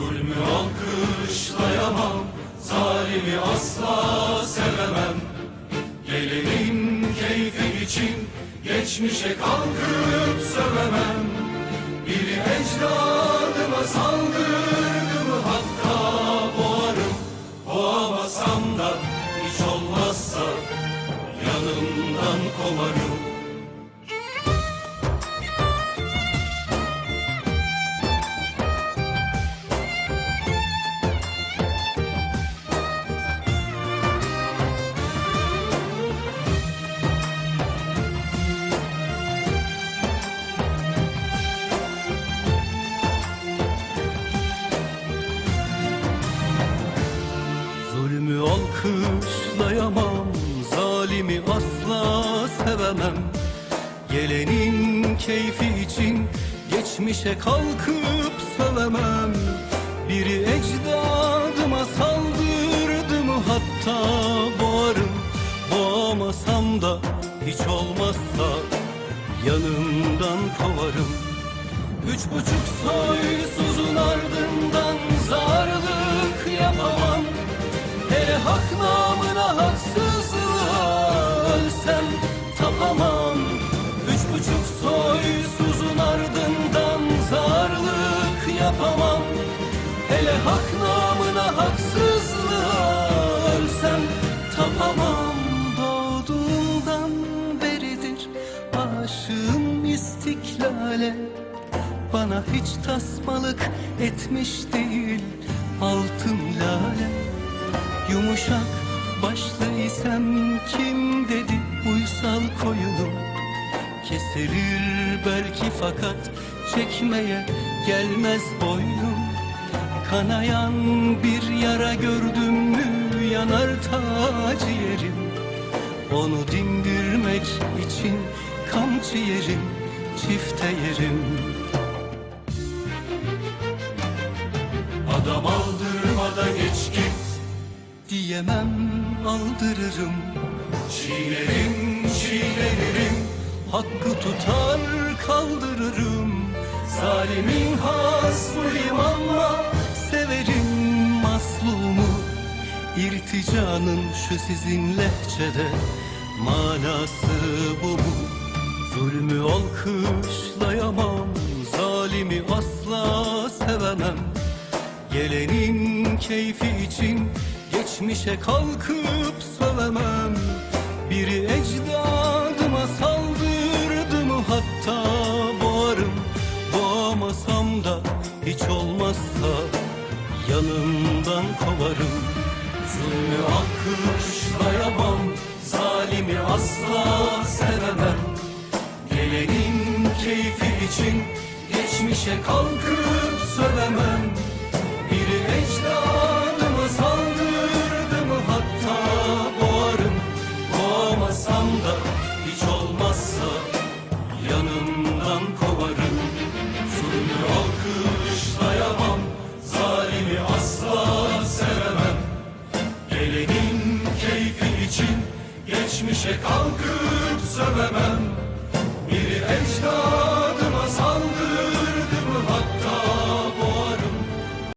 Zulmü alkışlayamam Zalimi asla sevemem. Gelenin keyfi için Geçmişe kalkıp sövemem. Biri ecdadıma saldırdı mı Hatta boğarım Boğamasam da hiç olmazsa Yanımdan kovarım Gelenin keyfi için Geçmişe kalkıp sövemem Biri ecdadıma saldırdı mı? Hatta boğarım. Boğamasam da hiç olmazsa Yanımdan kovarım. Üç buçuk soysuzun ardından Hele hak namına haksızlığa ölsem tapamam Doğduğumdan beridir. Aşığım istiklale bana hiç tasmalık etmiş değil altın lale. Yumuşak başlı kim dedi uysal koyunum Kesilir belki fakat çekmeye gelmez boynum Kanayan bir yara gördüm mü yanar ta ciğerim Onu dindirmek için kamçı yerim, çifte yerim. Adam aldırmadan geç git. Diyemem aldırırım. Çiğnerim çiğnenirim. Hakkı tutar kaldırırım. Zalimin hasmıyım ama Severim maslumu. İrticanın şu sizin lehçede Manası bu mu? Zulmü alkışlayamam Zalimi asla sevemem. Gelenin keyfi için Geçmişe kalkıp sövemem. Biri ecdadıma kovarım Zulmü alkışlayamam Zalimi asla sevemem. Gelenin keyfi için Geçmişe kalkıp sövemem. Biri ecdadıma Geçmişe kalkıp sövemem